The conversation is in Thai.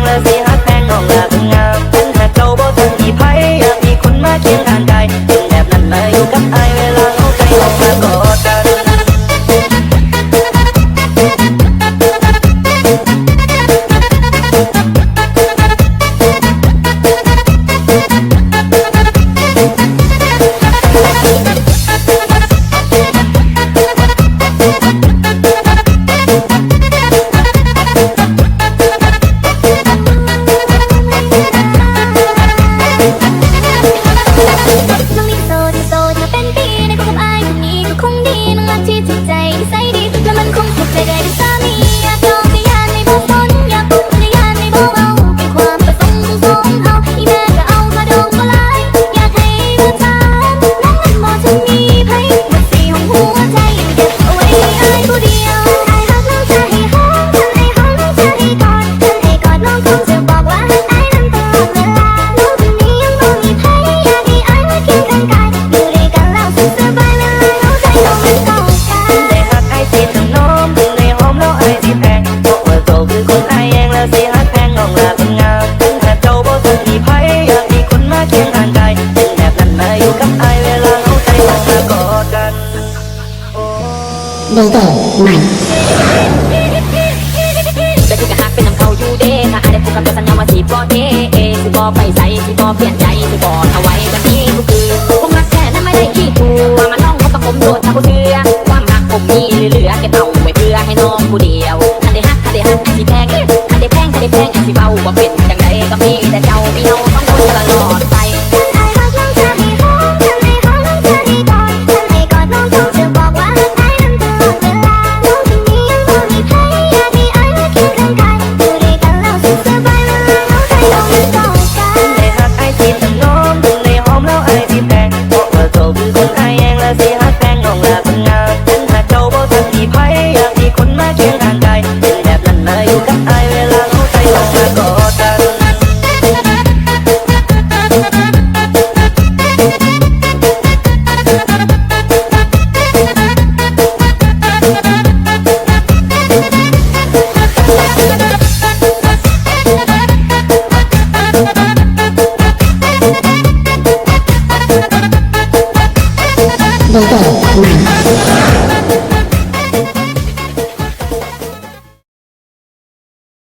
never be baby, baby, baby. ละสิฮักแพงน้องลาเป็นงามถึงหากเจ้าบ่ทันมีไผอยากมีคนมาเคียงข้างกายเป็นแบบนั้นมาอยู่กับอายเวลาเขาใจต้องมากอดกันดีเจใหม่แต่ที่กะหักเป็นน้ำเขาอยู่เด้ถ้าอายได้พูดกับสัญญาว่าสิบ่เทเอสิบ่ไปใส่สิบ่เปลี่ยนใจสิบ่เอาไว้แบบนี้ทุกคืนคงรักแท้นั้นไม่ได้ขี้กลัวมาน้องเขาประกบโดดถ้าผู้เชื่อความหักผมมีเหลือเก็บเอาไว้เพื่อให้น้องผู้เดียว ได้ 那大不会